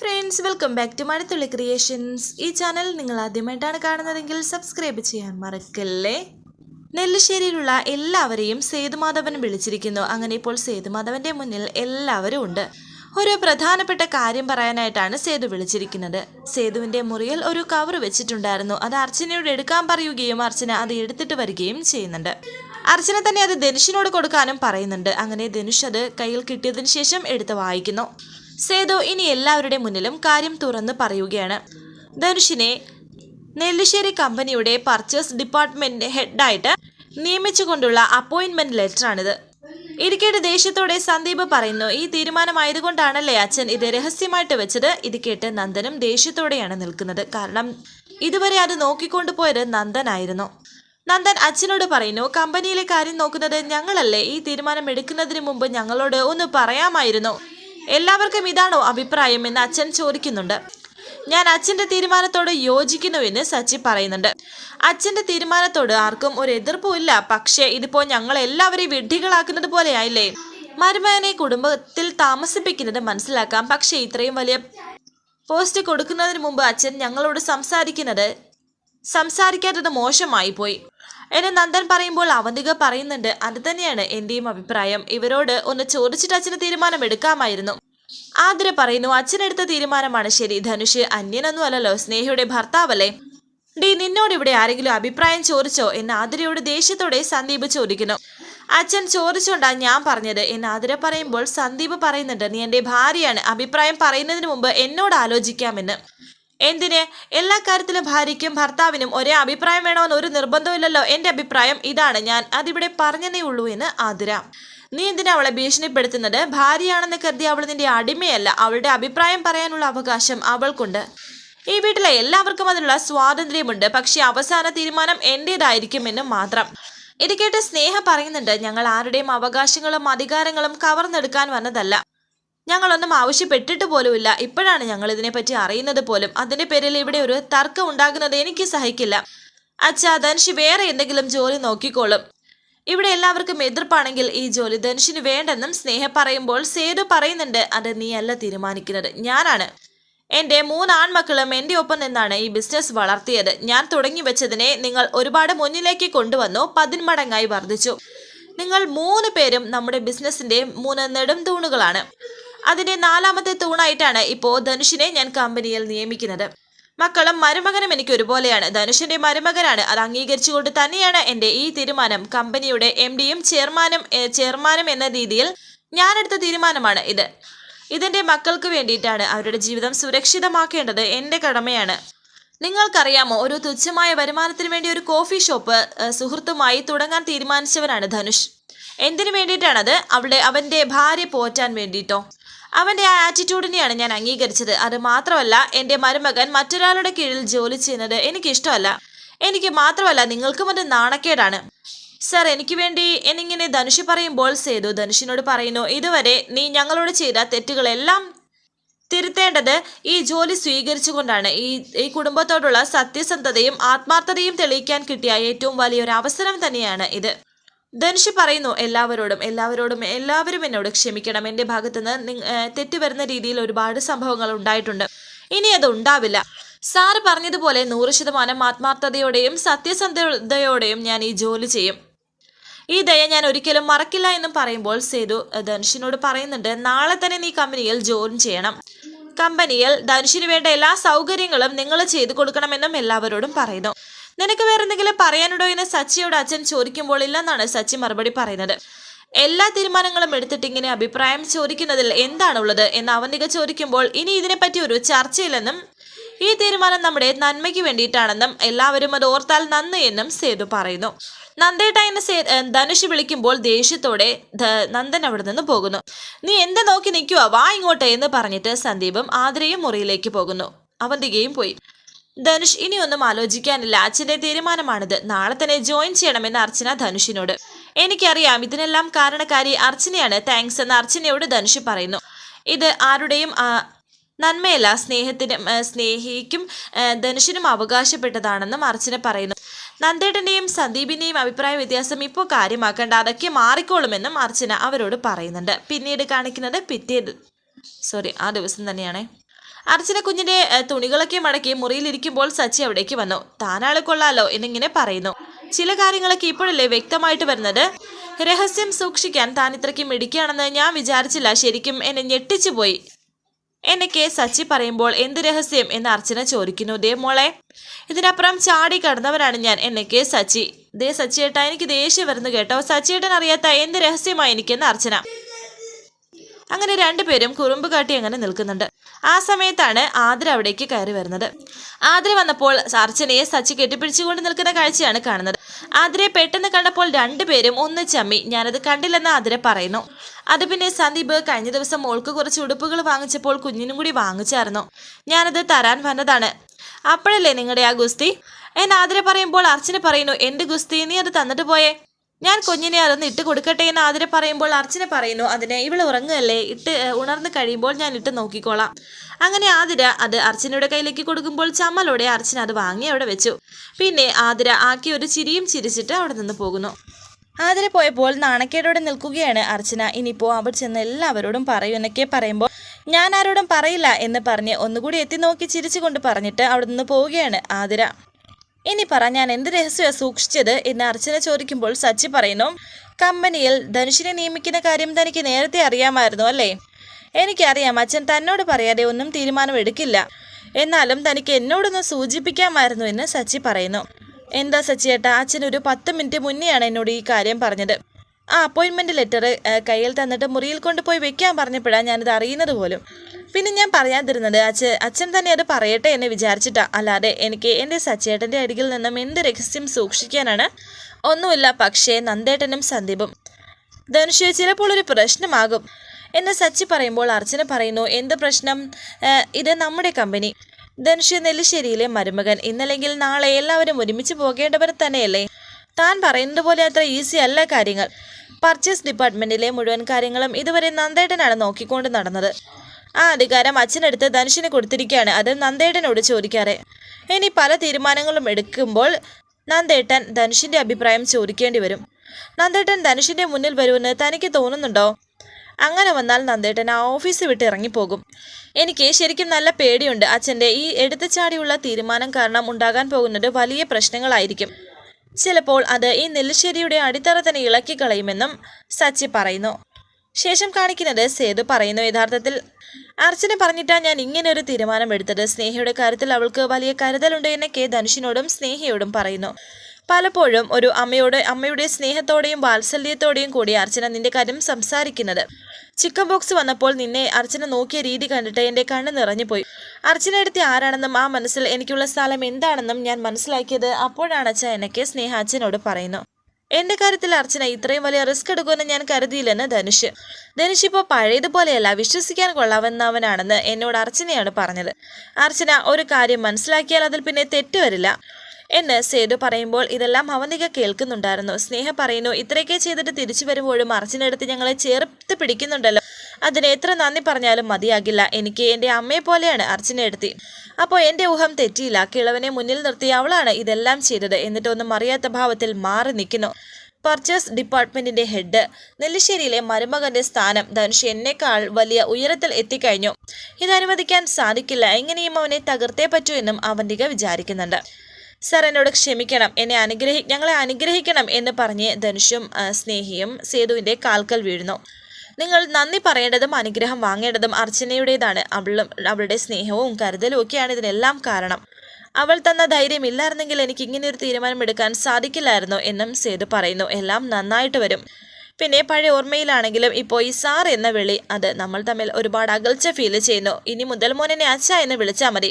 Friends welcome back to Mazhathulli creations ഈ channel നിങ്ങൾ ആദ്യമായിട്ടാണ് കാണുന്നതെങ്കിൽ സബ്സ്ക്രൈബ് ചെയ്യാൻ മറക്കല്ലേ? നെല്ലിശ്ശേരിയിലുള്ള എല്ലാവരെയും സേതുമാധവൻ വിളിച്ചിരിക്കുന്നു. അങ്ങനെ ഇപ്പോൾ സേതുമാധവന്റെ മുന്നിൽ എല്ലാവരും ഉണ്ട്. ഒരു പ്രധാനപ്പെട്ട കാര്യം പറയാനായിട്ടാണ് സേതു വിളിച്ചിരിക്കുന്നത്. സേതുവിന്റെ മുറിയിൽ ഒരു കവർ വെച്ചിട്ടുണ്ടായിരുന്നു. അത് അർച്ചനയോട് എടുക്കാൻ പറയുകയും അർച്ചന അത് എടുത്തിട്ട് വരികയും ചെയ്യുന്നുണ്ട്. അർച്ചന തന്നെ അത് ധനുഷിനോട് കൊടുക്കാനും പറയുന്നുണ്ട്. അങ്ങനെ ധനുഷ് അത് കയ്യിൽ കിട്ടിയതിനു ശേഷം എടുത്ത് വായിക്കുന്നു. സേതു ഇനി എല്ലാവരുടെ മുന്നിലും കാര്യം തുറന്ന് പറയുകയാണ്. ധനുഷിനെ നെല്ലിശ്ശേരി കമ്പനിയുടെ പർച്ചേസ് ഡിപ്പാർട്ട്മെന്റ് ഹെഡായിട്ട് നിയമിച്ചുകൊണ്ടുള്ള അപ്പോയിന്റ്മെന്റ് ലെറ്ററാണിത്. ഇരിക്കേണ്ട ദേഷ്യത്തോടെ സന്ദീപ് പറയുന്നു ഈ തീരുമാനമായതുകൊണ്ടാണല്ലേ അച്ഛൻ ഇത് രഹസ്യമായിട്ട് വെച്ചത്? ഇത് കേട്ട് നന്ദനും ദേഷ്യത്തോടെയാണ് നിൽക്കുന്നത്. കാരണം ഇതുവരെ അത് നോക്കിക്കൊണ്ടു പോയത് നന്ദനായിരുന്നു. നന്ദൻ അച്ഛനോട് പറയുന്നു കമ്പനിയിലെ കാര്യം നോക്കുന്നത് ഞങ്ങളല്ലേ. ഈ തീരുമാനം എടുക്കുന്നതിന് മുമ്പ് ഞങ്ങളോട് ഒന്ന് പറയാമായിരുന്നു. എല്ലാവർക്കും ഇതാണോ അഭിപ്രായം എന്ന് അച്ഛൻ ചോദിക്കുന്നുണ്ട്. ഞാൻ അച്ഛന്റെ തീരുമാനത്തോട് യോജിക്കുന്നുവെന്ന് സച്ചി പറയുന്നുണ്ട്. അച്ഛന്റെ തീരുമാനത്തോട് ആർക്കും ഒരു എതിർപ്പും ഇല്ല. പക്ഷേ ഇതിപ്പോൾ ഞങ്ങൾ എല്ലാവരെയും വിഡ്ഢികളാക്കുന്നത് പോലെയായില്ലേ? മരുമകനെ കുടുംബത്തിൽ താമസിപ്പിക്കുന്നത് മനസ്സിലാക്കാം. പക്ഷേ ഇത്രയും വലിയ പോസ്റ്റ് കൊടുക്കുന്നതിന് മുമ്പ് അച്ഛൻ ഞങ്ങളോട് സംസാരിക്കുന്നത് സംസാരിക്കാത്തത് മോശമായി പോയി എന്നെ നന്ദൻ പറയുമ്പോൾ അവന്തിക പറയുന്നുണ്ട് അത് തന്നെയാണ് എന്റെയും അഭിപ്രായം. ഇവരോട് ഒന്ന് ചോദിച്ചിട്ട് അച്ഛന് തീരുമാനം എടുക്കാമായിരുന്നു ആതിര പറയുന്നു അച്ഛനെടുത്ത തീരുമാനമാണ് ശരി. ധനുഷ് അന്യനൊന്നും അല്ലല്ലോ സ്നേഹയുടെ ഭർത്താവല്ലേ? ഡി നിന്നോട് ഇവിടെ ആരെങ്കിലും അഭിപ്രായം ചോദിച്ചോ? എന്ന് ആതിരയോട് ദേഷ്യത്തോടെ സന്ദീപ് ചോദിക്കുന്നു. അച്ഛൻ ചോദിച്ചോണ്ടാ ഞാൻ പറഞ്ഞത്. എന്ന് ആതിര പറയുമ്പോൾ സന്ദീപ് പറയുന്നുണ്ട് നീ എന്റെ ഭാര്യയാണ്. അഭിപ്രായം പറയുന്നതിന് മുമ്പ് എന്നോട് ആലോചിക്കാമെന്ന്. എന്തിന്? എല്ലാ കാര്യത്തിലും ഭാര്യയ്ക്കും ഭർത്താവിനും ഒരേ അഭിപ്രായം വേണമെന്ന് ഒരു നിർബന്ധമില്ലല്ലോ എന്റെ അഭിപ്രായം ഇതാണ്. ഞാൻ അതിവിടെ പറഞ്ഞതേ ഉള്ളൂ എന്ന് ആതിര. നീ എന്തിനാ അവളെ ഭീഷണിപ്പെടുത്തുന്നത്? ഭാര്യയാണെന്ന് കരുതി അവൾ നിന്റെ അടിമയല്ല. അവളുടെ അഭിപ്രായം പറയാനുള്ള അവകാശം അവൾക്കുണ്ട്. ഈ വീട്ടിലെ എല്ലാവർക്കും അതിനുള്ള സ്വാതന്ത്ര്യമുണ്ട്. പക്ഷേ അവസാന തീരുമാനം എന്റേതായിരിക്കുമെന്ന് മാത്രം. ഇത് കേട്ട് സ്നേഹ പറയുന്നുണ്ട്. ഞങ്ങൾ ആരുടെയും അവകാശങ്ങളും അധികാരങ്ങളും കവർന്നെടുക്കാൻ വന്നതല്ല. ഞങ്ങളൊന്നും ആവശ്യപ്പെട്ടിട്ട് പോലുമില്ല. ഇപ്പോഴാണ് ഞങ്ങൾ ഇതിനെപ്പറ്റി അറിയുന്നത് പോലും. അതിന്റെ പേരിൽ ഇവിടെ ഒരു തർക്കം ഉണ്ടാകുന്നത് എനിക്ക് സഹിക്കില്ല. അച്ഛാ ധനുഷ് വേറെ എന്തെങ്കിലും ജോലി നോക്കിക്കോളും. ഇവിടെ എല്ലാവർക്കും എതിർപ്പാണെങ്കിൽ ഈ ജോലി ധനുഷിന് വേണ്ടെന്നും സ്നേഹ പറയുമ്പോൾ സേതു പറയുന്നുണ്ട് അത് നീ അല്ല തീരുമാനിക്കുന്നത്. ഞാനാണ്. എന്റെ മൂന്ന് ആൺമക്കളും എന്റെ ഒപ്പം നിന്നാണ് ഈ ബിസിനസ് വളർത്തിയത്. ഞാൻ തുടങ്ങി വെച്ചതിനെ നിങ്ങൾ ഒരുപാട് മുന്നിലേക്ക് കൊണ്ടുവന്നു പതിന്മടങ്ങായി വർദ്ധിച്ചു. നിങ്ങൾ മൂന്ന് പേരും നമ്മുടെ ബിസിനസിന്റെ മൂന്ന് നെടും തൂണുകളാണ്. അതിന്റെ നാലാമത്തെ തൂണായിട്ടാണ് ഇപ്പോൾ ധനുഷിനെ ഞാൻ കമ്പനിയിൽ നിയമിക്കുന്നത്. മക്കളും മരുമകനും എനിക്ക് ഒരുപോലെയാണ്. ധനുഷിന്റെ മരുമകനാണ്. അത് അംഗീകരിച്ചുകൊണ്ട് തന്നെയാണ് എന്റെ ഈ തീരുമാനം. കമ്പനിയുടെ എം ഡിയും ചെയർമാനും ചെയർമാനും എന്ന രീതിയിൽ ഞാനെടുത്ത തീരുമാനമാണ് ഇത്. ഇതെന്റെ മക്കൾക്ക് വേണ്ടിയിട്ടാണ് അവരുടെ ജീവിതം സുരക്ഷിതമാക്കേണ്ടത് എന്റെ കടമയാണ്. നിങ്ങൾക്കറിയാമോ ഒരു തുച്ഛമായ വരുമാനത്തിന് വേണ്ടി ഒരു കോഫി ഷോപ്പ് സുഹൃത്തുമായി തുടങ്ങാൻ തീരുമാനിച്ചവനാണ് ധനുഷ്. എന്തിനു വേണ്ടിയിട്ടാണത്? അവളുടെ അവന്റെ ഭാര്യ പോറ്റാൻ വേണ്ടിയിട്ടോ? അവന്റെ ആ ആറ്റിറ്റ്യൂഡിനെയാണ് ഞാൻ അംഗീകരിച്ചത്. അത് മാത്രമല്ല എന്റെ മരുമകൻ മറ്റൊരാളുടെ കീഴിൽ ജോലി ചെയ്യുന്നത് എനിക്കിഷ്ടമല്ല. എനിക്ക് മാത്രമല്ല നിങ്ങൾക്കും അത് നാണക്കേടാണ്. സർ എനിക്ക് വേണ്ടി എന്നിങ്ങനെ ധനുഷ് പറയുമ്പോൾ സേതു ധനുഷിനോട് പറയുന്നു ഇതുവരെ നീ ഞങ്ങളോട് ചെയ്ത തെറ്റുകളെല്ലാം തിരുത്തേണ്ടത് ഈ ജോലി സ്വീകരിച്ചുകൊണ്ടാണ്. ഈ ഈ കുടുംബത്തോടുള്ള സത്യസന്ധതയും ആത്മാർത്ഥതയും തെളിയിക്കാൻ കിട്ടിയ ഏറ്റവും വലിയൊരു അവസരം തന്നെയാണ് ഇത്. ധനുഷ് പറയുന്നു എല്ലാവരോടും എല്ലാവരോടും എല്ലാവരും എന്നോട് ക്ഷമിക്കണം. എന്റെ ഭാഗത്തുനിന്ന് നിന്ന് വരുന്ന രീതിയിൽ ഒരുപാട് സംഭവങ്ങൾ ഉണ്ടായിട്ടുണ്ട്. ഇനി അത് ഉണ്ടാവില്ല. സാറ് പറഞ്ഞതുപോലെ നൂറ് ശതമാനം ആത്മാർത്ഥതയോടെയും സത്യസന്ധതയോടെയും ഞാൻ ഈ ജോലി ചെയ്യും. ഈ ദയ ഞാൻ ഒരിക്കലും മറക്കില്ല എന്നും പറയുമ്പോൾ സേതു ധനുഷിനോട് പറയുന്നുണ്ട് നാളെ തന്നെ നീ കമ്പനിയിൽ ജോയിൻ ചെയ്യണം. കമ്പനിയിൽ ധനുഷിന് വേണ്ട എല്ലാ സൗകര്യങ്ങളും നിങ്ങൾ ചെയ്തു കൊടുക്കണമെന്നും എല്ലാവരോടും പറയുന്നു. നിനക്ക് വേറെ എന്തെങ്കിലും പറയാനുണ്ടോ എന്ന് സച്ചിയോട് അച്ഛൻ ചോദിക്കുമ്പോൾ ഇല്ലെന്നാണ് സച്ചി മറുപടി പറയുന്നത്. എല്ലാ തീരുമാനങ്ങളും എടുത്തിട്ട് ഇങ്ങനെ അഭിപ്രായം ചോദിക്കുന്നതിൽ എന്താണുള്ളത് എന്ന് അവന്തിക ചോദിക്കുമ്പോൾ ഇനി ഇതിനെപ്പറ്റി ഒരു ചർച്ചയില്ലെന്നും ഈ തീരുമാനം നമ്മുടെ നന്മയ്ക്ക് വേണ്ടിയിട്ടാണെന്നും എല്ലാവരും അത് ഓർത്താൽ നന്ന് എന്നും സേതു പറയുന്നു. നന്ദേട്ട എന്ന് സേ ധനുഷ് വിളിക്കുമ്പോൾ ദേഷ്യത്തോടെ നന്ദൻ അവിടെ നിന്ന് പോകുന്നു. നീ എന്ത് നോക്കി നിൽക്കുക വാ ഇങ്ങോട്ട് എന്ന് പറഞ്ഞിട്ട് സന്ദീപും ആതിരയും മുറിയിലേക്ക് പോകുന്നു. അവന്തികയും പോയി. ധനുഷ് ഇനിയൊന്നും ആലോചിക്കാനില്ല. അച്ഛന്റെ തീരുമാനമാണിത്. നാളെ തന്നെ ജോയിൻ ചെയ്യണമെന്ന് അർച്ചന ധനുഷിനോട്. എനിക്കറിയാം ഇതിനെല്ലാം കാരണക്കാരി അർച്ചനയാണ്. താങ്ക്സ് എന്ന് അർച്ചനയോട് ധനുഷ് പറയുന്നു. ഇത് ആരുടെയും നന്മയല്ല. സ്നേഹത്തിന് സ്നേഹിക്കും ധനുഷിനും അവകാശപ്പെട്ടതാണെന്നും അർച്ചന പറയുന്നു. നന്ദേട്ടന്റെയും സന്ദീപിന്റെയും അഭിപ്രായ വ്യത്യാസം ഇപ്പോൾ കാര്യമാക്കേണ്ട. അതൊക്കെ മാറിക്കോളുമെന്നും അർച്ചന അവരോട് പറയുന്നുണ്ട്. പിന്നീട് കാണിക്കുന്നത് പിറ്റേ സോറി ആ ദിവസം തന്നെയാണേ. അർച്ചന കുഞ്ഞിന്റെ തുണികളൊക്കെ മടക്കി മുറിയിലിരിക്കുമ്പോൾ സച്ചി അവിടേക്ക് വന്നു. താനാളെ കൊള്ളാലോ എന്നിങ്ങനെ പറയുന്നു. ചില കാര്യങ്ങളൊക്കെ ഇപ്പോഴല്ലേ വ്യക്തമായിട്ട് വരുന്നത്. രഹസ്യം സൂക്ഷിക്കാൻ താൻ ഇത്രയ്ക്ക് മിടിക്കുകയാണെന്ന് ഞാൻ വിചാരിച്ചില്ല. ശരിക്കും എന്നെ ഞെട്ടിച്ചു പോയി. എന്നൊക്കെ സച്ചി പറയുമ്പോൾ എന്ത് രഹസ്യം? എന്ന് അർച്ചന ചോദിക്കുന്നു. ദേ മോളെ ഇതിനപ്പുറം ചാടി കടന്നവരാണ് ഞാൻ എന്നൊക്കെ സച്ചി. ദേ സച്ചിയേട്ടാ എനിക്ക് ദേഷ്യം വരുന്നു കേട്ടോ. സച്ചിയേട്ടൻ അറിയാത്ത എന്ത് രഹസ്യമായി എനിക്കെന്ന് അർച്ചന. അങ്ങനെ രണ്ടുപേരും കുറുമ്പ് കാട്ടി അങ്ങനെ നിൽക്കുന്നുണ്ട്. ആ സമയത്താണ് ആതിര അവിടേക്ക് കയറി വരുന്നത്. ആതിര വന്നപ്പോൾ അർച്ചനയെ സച്ചി കെട്ടിപ്പിടിച്ചുകൊണ്ട് നിൽക്കുന്ന കാഴ്ചയാണ് കാണുന്നത്. ആതിരയെ പെട്ടെന്ന് കണ്ടപ്പോൾ രണ്ടുപേരും ഒന്ന് ചമ്മി ഞാനത് കണ്ടില്ലെന്ന് ആതിര പറയുന്നു. അത് പിന്നെ സന്ദീപ് കഴിഞ്ഞ ദിവസം മോൾക്ക് കുറച്ച് ഉടുപ്പുകൾ വാങ്ങിച്ചപ്പോൾ കുഞ്ഞിനും കൂടി വാങ്ങിച്ചായിരുന്നു. ഞാനത് തരാൻ വന്നതാണ്. അപ്പോഴല്ലേ നിങ്ങളുടെ ആ ഗുസ്തി? എന്ന് ആതിര പറയുമ്പോൾ അർച്ചന പറയുന്നു എന്റെ ഗുസ്തി? നീ അത് തന്നിട്ട് പോയേ. ഞാൻ കുഞ്ഞിനെ അതൊന്ന് ഇട്ട് കൊടുക്കട്ടെ എന്ന് ആതിര പറയുമ്പോൾ അർച്ചന പറയുന്നു അതിനെ ഇവൾ ഉറങ്ങുകയല്ലേ? ഇട്ട് ഉണർന്ന് കഴിയുമ്പോൾ ഞാൻ ഇട്ട് നോക്കിക്കോളാം. അങ്ങനെ ആതിര അത് അർച്ചനയുടെ കയ്യിലേക്ക് കൊടുക്കുമ്പോൾ ചമ്മലോടെ അർച്ചന അത് വാങ്ങി അവിടെ വെച്ചു. പിന്നെ ആതിര ആക്കി ഒരു ചിരിയും ചിരിച്ചിട്ട് അവിടെ നിന്ന് പോകുന്നു. ആതിര പോയപ്പോൾ നാണക്കേടോടെ നിൽക്കുകയാണ് അർച്ചന. ഇനിയിപ്പോൾ അവിടെ ചെന്ന് എല്ലാവരോടും പറയൂ എന്നൊക്കെ പറയുമ്പോൾ ഞാൻ ആരോടും പറയില്ല എന്ന് പറഞ്ഞ് ഒന്നുകൂടി എത്തി നോക്കി ചിരിച്ചുകൊണ്ട് പറഞ്ഞിട്ട് അവിടെ നിന്ന് പോവുകയാണ് ആതിര. ഇനി പറ ഞാൻ എന്ത് രഹസ്യമാണ് സൂക്ഷിച്ചത് എന്ന് അർച്ചന ചോദിക്കുമ്പോൾ സച്ചി പറയുന്നു കമ്പനിയിൽ ധനുഷിനെ നിയമിക്കുന്ന കാര്യം തനിക്ക് നേരത്തെ അറിയാമായിരുന്നു അല്ലേ? എനിക്കറിയാം അച്ഛൻ തന്നോട് പറയാതെ ഒന്നും തീരുമാനം എടുക്കില്ല. എന്നാലും തനിക്ക് എന്നോടൊന്ന് സൂചിപ്പിക്കാമായിരുന്നു എന്ന് സച്ചി പറയുന്നു. എന്താ സച്ചിയേട്ടാ അച്ഛൻ ഒരു പത്ത് മിനിറ്റ് മുന്നെയാണ് എന്നോട് ഈ കാര്യം പറഞ്ഞത്. ആ അപ്പോയിൻമെന്റ് ലെറ്റർ കയ്യിൽ തന്നിട്ട് മുറിയിൽ കൊണ്ടുപോയി വെക്കാൻ പറഞ്ഞപ്പോഴാണ് ഞാനിത് അറിയുന്നത് പോലും. പിന്നെ ഞാൻ പറയാതിരുന്നത് അച്ഛൻ അച്ഛൻ തന്നെ അത് പറയട്ടെ എന്ന് വിചാരിച്ചിട്ടാ. അല്ലാതെ എനിക്ക് എന്റെ സച്ചേട്ടന്റെ അരികിൽ നിന്നും എന്ത് രഹസ്യം സൂക്ഷിക്കാനാണ്? ഒന്നുമില്ല പക്ഷേ നന്ദേട്ടനും സന്ദീപും. ധനുഷ് ചിലപ്പോൾ ഒരു പ്രശ്നമാകും. എന്നെ സച്ചി പറയുമ്പോൾ അർച്ചന പറയുന്നു എന്ത് പ്രശ്നം? ഇത് നമ്മുടെ കമ്പനി ധനുഷ് നെല്ലിശ്ശേരിയിലെ മരുമകൻ. ഇന്നല്ലെങ്കിൽ നാളെ എല്ലാവരും ഒരുമിച്ച് പോകേണ്ടവർ തന്നെയല്ലേ? താൻ പറയുന്നത് പോലെ അത്ര ഈസി അല്ല കാര്യങ്ങൾ. പർച്ചേസ് ഡിപ്പാർട്ട്മെന്റിലെ മുഴുവൻ കാര്യങ്ങളും ഇതുവരെ നന്ദേട്ടനാണ് നോക്കിക്കൊണ്ട് നടന്നത്. ആ അധികാരം അച്ഛനെടുത്ത് ധനുഷിന് കൊടുത്തിരിക്കുകയാണ്. അത് നന്ദേട്ടനോട് ചോദിക്കാറ്. ഇനി പല തീരുമാനങ്ങളും എടുക്കുമ്പോൾ നന്ദേട്ടൻ ധനുഷിന്റെ അഭിപ്രായം ചോദിക്കേണ്ടി വരും. നന്ദേട്ടൻ ധനുഷിന്റെ മുന്നിൽ വരുമെന്ന് തനിക്ക് തോന്നുന്നുണ്ടോ? അങ്ങനെ വന്നാൽ നന്ദേട്ടൻ ആ ഓഫീസ് വിട്ട് ഇറങ്ങിപ്പോകും. എനിക്ക് ശരിക്കും നല്ല പേടിയുണ്ട്. അച്ഛന്റെ ഈ എടുത്തുചാടിയുള്ള തീരുമാനം കാരണം ഉണ്ടാകാൻ പോകുന്നത് വലിയ പ്രശ്നങ്ങളായിരിക്കും. ചിലപ്പോൾ അത് ഈ നെല്ലിശ്ശേരിയുടെ അടിത്തറ തന്നെ ഇളക്കി കളയുമെന്നും സച്ചി പറയുന്നു. ശേഷം കാണിക്കുന്നത് സേതു പറയുന്നു. യഥാർത്ഥത്തിൽ അർച്ചന പറഞ്ഞിട്ടാ ഞാൻ ഇങ്ങനെ ഒരു തീരുമാനം എടുത്തത്. സ്നേഹയുടെ കാര്യത്തിൽ അവൾക്ക് വലിയ കരുതലുണ്ട് എന്ന് കെ ധനുഷിനോടും സ്നേഹയോടും പറയുന്നു. പലപ്പോഴും ഒരു അമ്മയോട് അമ്മയുടെ സ്നേഹത്തോടെയും വാത്സല്യത്തോടെയും കൂടി അർച്ചന നിന്റെ കാര്യം സംസാരിക്കുന്നത്. ചിക്കൻ ബോക്സ് വന്നപ്പോൾ നിന്നെ അർച്ചന നോക്കിയ രീതി കണ്ടിട്ട് എന്റെ കണ്ണ് നിറഞ്ഞുപോയി അർച്ചന എടുത്തി ആരാണെന്നും ആ മനസ്സിൽ എനിക്കുള്ള സ്ഥലം എന്താണെന്നും ഞാൻ മനസ്സിലാക്കിയത് അപ്പോഴാണ് അച്ഛ എനിക്ക് സ്നേഹ അച്ഛനോട് പറയുന്നു എന്റെ കാര്യത്തിൽ അർച്ചന ഇത്രയും വലിയ റിസ്ക് എടുക്കുമെന്ന് ഞാൻ കരുതിയില്ലെന്ന് ധനുഷ്. ധനുഷ് ഇപ്പോൾ പഴയതുപോലെയല്ല വിശ്വസിക്കാൻ കൊള്ളാവുന്നവനാണെന്ന് എന്നോട് അർച്ചനയാണ് പറഞ്ഞത്. അർച്ചന ഒരു കാര്യം മനസ്സിലാക്കിയാൽ അതിൽ പിന്നെ തെറ്റ് വരില്ല. എന്ന് സേതു പറയുമ്പോൾ ഇതെല്ലാം അവന്തിക കേൾക്കുന്നുണ്ടായിരുന്നു. സ്നേഹ പറയുന്നു ഇത്രയൊക്കെ ചെയ്തിട്ട് തിരിച്ചു വരുമ്പോഴും അർച്ചനടുത്ത് ഞങ്ങളെ ചേർത്ത് പിടിക്കുന്നുണ്ടല്ലോ. അതിന് എത്ര നന്ദി പറഞ്ഞാലും മതിയാകില്ല. എനിക്ക് എന്റെ അമ്മയെ പോലെയാണ് അർച്ചനയെടുത്തി അപ്പോൾ എന്റെ ഊഹം തെറ്റിയില്ല. കിളവനെ മുന്നിൽ നിർത്തി അവളാണ് ഇതെല്ലാം ചെയ്തത്. എന്നിട്ടൊന്നും അറിയാത്ത ഭാവത്തിൽ മാറി നിൽക്കുന്നു. പർച്ചേസ് ഡിപ്പാർട്ട്മെന്റിന്റെ ഹെഡ്. നെല്ലിശ്ശേരിയിലെ മരുമകന്റെ സ്ഥാനം ധനുഷ് എന്നേക്കാൾ വലിയ ഉയരത്തിൽ എത്തിക്കഴിഞ്ഞു. ഇത് അനുവദിക്കാൻ സാധിക്കില്ല. എങ്ങനെയും അവനെ തകർത്തേ പറ്റൂ എന്നും അവന്തിക വിചാരിക്കുന്നുണ്ട്. സർ എന്നോട് ക്ഷമിക്കണം. എന്നെ അനുഗ്രഹി ഞങ്ങളെ അനുഗ്രഹിക്കണം എന്ന് പറഞ്ഞ് ധനുഷും സ്നേഹിയും സേതുവിന്റെ കാൽക്കൽ വീഴുന്നു. നിങ്ങൾ നന്ദി പറയേണ്ടതും അനുഗ്രഹം വാങ്ങേണ്ടതും അർച്ചനയുടേതാണ്. അവളും അവളുടെ സ്നേഹവും കരുതലും ഒക്കെയാണ് ഇതിനെല്ലാം കാരണം. അവൾ തന്ന ധൈര്യം ഇല്ലായിരുന്നെങ്കിൽ എനിക്ക് ഇങ്ങനെ ഒരു തീരുമാനമെടുക്കാൻ സാധിക്കില്ലായിരുന്നു എന്നും സേതു പറയുന്നു. എല്ലാം നന്നായിട്ട് വരും. പിന്നെ പഴയ ഓർമ്മയിലാണെങ്കിലും ഇപ്പോൾ ഈ സാർ എന്ന വിളി അത് നമ്മൾ തമ്മിൽ ഒരുപാട് അകൽച്ച ഫീൽ ചെയ്യുന്നു. ഇനി മുതൽ മോനെ അച്ഛ എന്ന് വിളിച്ചാൽ മതി.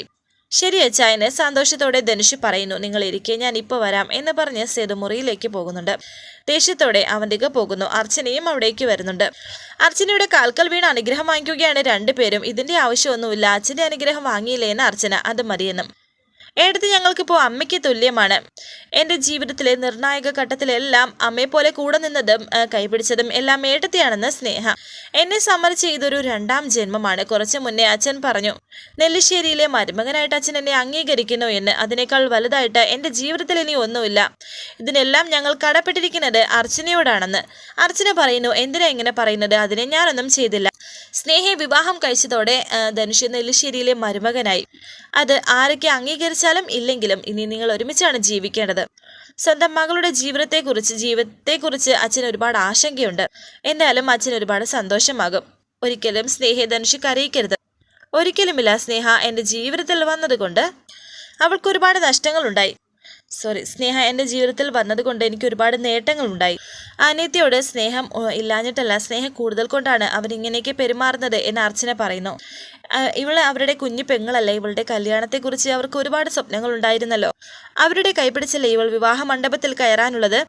ശരി അച്ചായന് സന്തോഷത്തോടെ ധനുഷ് പറയുന്നു നിങ്ങൾ ഇരിക്കെ ഞാൻ ഇപ്പോൾ വരാം എന്ന് പറഞ്ഞ് സേതു മുറിയിലേക്ക് പോകുന്നുണ്ട്. ദേഷ്യത്തോടെ അവന്തിക പോകുന്നു അർച്ചനയും അവിടേക്ക് വരുന്നുണ്ട്. അർച്ചനയുടെ കാൽക്കൽ വീണ് അനുഗ്രഹം വാങ്ങിക്കുകയാണ് രണ്ടുപേരും ഇതിന്റെ ആവശ്യമൊന്നുമില്ല അച്ഛന്റെ അനുഗ്രഹം വാങ്ങിയില്ലേ എന്ന് അർച്ചന അത് മതിയെന്നും. എടുത്ത് ഞങ്ങൾക്കിപ്പോൾ അമ്മയ്ക്ക് തുല്യമാണ്. എന്റെ ജീവിതത്തിലെ നിർണായക ഘട്ടത്തിലെല്ലാം അമ്മയെപ്പോലെ കൂടെ നിന്നതും കൈപിടിച്ചതും എല്ലാം ഏട്ടത്തെയാണെന്ന് സ്നേഹ. എന്നെ സമ്മതിച്ച ഇതൊരു രണ്ടാം ജന്മമാണ്. കുറച്ച് മുന്നേ അച്ഛൻ പറഞ്ഞു നെല്ലിശ്ശേരിയിലെ മരുമകനായിട്ട് അച്ഛൻ എന്നെ അംഗീകരിക്കുന്നു എന്ന്. അതിനേക്കാൾ വലുതായിട്ട് എന്റെ ജീവിതത്തിൽ ഇനി ഒന്നുമില്ല. ഇതിനെല്ലാം ഞങ്ങൾ കടപ്പെട്ടിരിക്കുന്നത് അർച്ചനയോടാണെന്ന്. അർച്ചന പറയുന്നു എന്തിനാ ഇങ്ങനെ പറയുന്നത്? അതിനെ ഞാനൊന്നും ചെയ്തില്ല. സ്നേഹയെ വിവാഹം കഴിച്ചതോടെ ധനുഷ് നെല്ലിശ്ശേരിയിലെ മരുമകനായി. അത് ആരൊക്കെ അംഗീകരിച്ചാലും ഇല്ലെങ്കിലും ഇനി നിങ്ങൾ ഒരുമിച്ചാണ് ജീവിക്കേണ്ടത്. സ്വന്തം മകളുടെ ജീവിതത്തെക്കുറിച്ച് ജീവിതത്തെക്കുറിച്ച് അച്ഛൻ ഒരുപാട് ആശങ്കയുണ്ട്. എന്നാലും അച്ഛൻ ഒരുപാട് സന്തോഷമാകും. ഒരിക്കലും സ്നേഹയെ ധനുഷ് കരയിക്കരുത് ഒരിക്കലുമില്ല സ്നേഹ എന്റെ ജീവിതത്തിൽ വന്നതുകൊണ്ട് അവൾക്ക് ഒരുപാട് നഷ്ടങ്ങളുണ്ടായി. സോറി സ്നേഹ എന്റെ ജീവിതത്തിൽ വന്നതുകൊണ്ട് എനിക്ക് ഒരുപാട് നേട്ടങ്ങളുണ്ടായി. അനിയത്തിയോട് സ്നേഹം ഇല്ലാഞ്ഞിട്ടല്ല സ്നേഹം കൂടുതൽ കൊണ്ടാണ് അവരിങ്ങനെയൊക്കെ പെരുമാറുന്നത് എന്ന് അർച്ചന പറയുന്നു. ഇവൾ അവരുടെ കുഞ്ഞു പെങ്ങളല്ല ഇവളുടെ കല്യാണത്തെക്കുറിച്ച് അവർക്ക് ഒരുപാട് സ്വപ്നങ്ങൾ ഉണ്ടായിരുന്നല്ലോ അവരുടെ കൈപിടിച്ചല്ലേ ഇവൾ വിവാഹ മണ്ഡപത്തിൽ കയറാനുള്ളത്?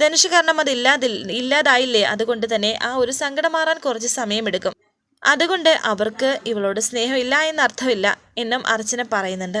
ധനുഷ് കാരണം അത് ഇല്ലാതി ഇല്ലാതായില്ലേ? അതുകൊണ്ട് തന്നെ ആ ഒരു സങ്കടം മാറാൻ കുറച്ച് സമയമെടുക്കും. അതുകൊണ്ട് അവർക്ക് ഇവളോട് സ്നേഹമില്ല എന്നർത്ഥമില്ല എന്നും അർച്ചന പറയുന്നുണ്ട്.